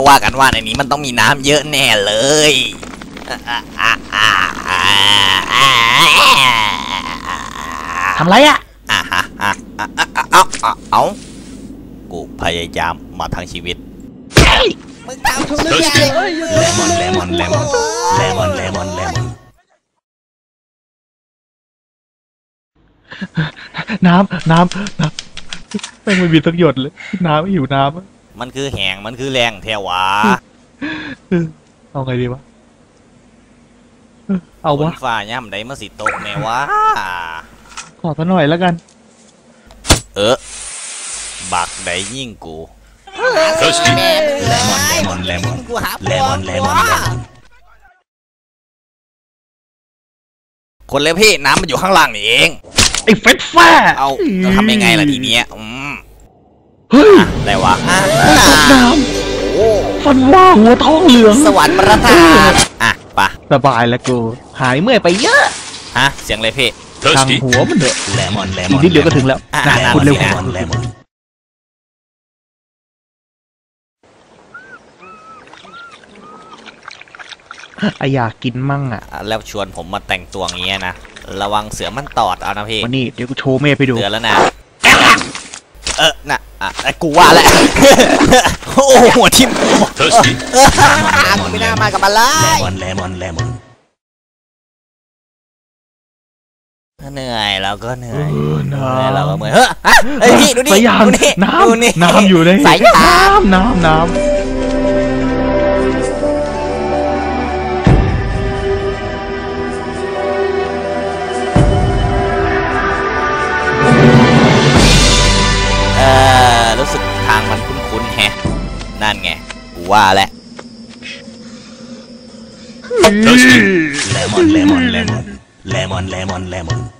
แอบว่ากันว่าในนี้มันต้องมีน้ำเยอะแน่เลยอะอะอะอะอะอะทำไรอะอะฮะอะอะอะอะเอาเอาเอากูพยายามมาทั้งชีวิตมึงทำทุกอย่างเลมอนเลมอนเลมอนเลมอนเลมอนเลมอนน้ำน้ำน้ำแม่งไม่มีสักหยดเลย น้ำหิวน้ำอะ มันคือแหงมันคือแรงแทวะเออเอาไงดีวะ เออเอาฝวะนฟ้าย่ำใดมาสิตกแน่วะ ขอซะหน่อยแล้วกัน เออ บักใดยิ่งกูเลมอนเลมอนเลมอนกูหาเลมอนเลมอนเลมอนคนเลยพี่น้ำมันอยู่ข้างล่างนี่เอง ไอ้เฟสแฟ้เอาจะทำยังไงล่ะทีเนี้ยอืม เฮ้ยได้วะอะตกน้โอ้ำฟันว่าหัวท้องเหลือง สวรรค์ประทานอะไปะสบายแล้วกู หายเมื่อยไปเยอะ ฮะ เสียงเลยพี่ทางหัวมันเถอะเลมอนเลมอีอกนนิดเดียวก็ถึงแล้วอะนะอะคุณเร็วเลมอนเลมอนอะอยากกินมั่งอะอะ แล้วชวนผมมาแต่งตัวอย่างเงี้ยนะ ระวังเสือมันตอดเอานะพี่ วันนี้เดี๋ยวกูโชว์เมฆไปดูเตือนแล้วนะ เออน่ะ อะไอ้กูว่าแหละ โอ้โหหัวทิ่ม thirsty ไม่น่ามากับมันเลเลยมอนเลมอนเลมอนเหนื่อยแล้วก็เหนื่อยเออเหน้นื่อยแล้วก็ำเมื่อยเฮ้ยอะเฮ้ยพี่ดูดิสายยางดูนี่น้ดูนี่ำน้ำอยู่ในสายยางน้ำน้ำน้ำางมันคุ้นๆแฮะ นั่นไง กูว่าแหละ thirsty เลมอนเลมอนเลมอนเลมอนเลมอนเลมอน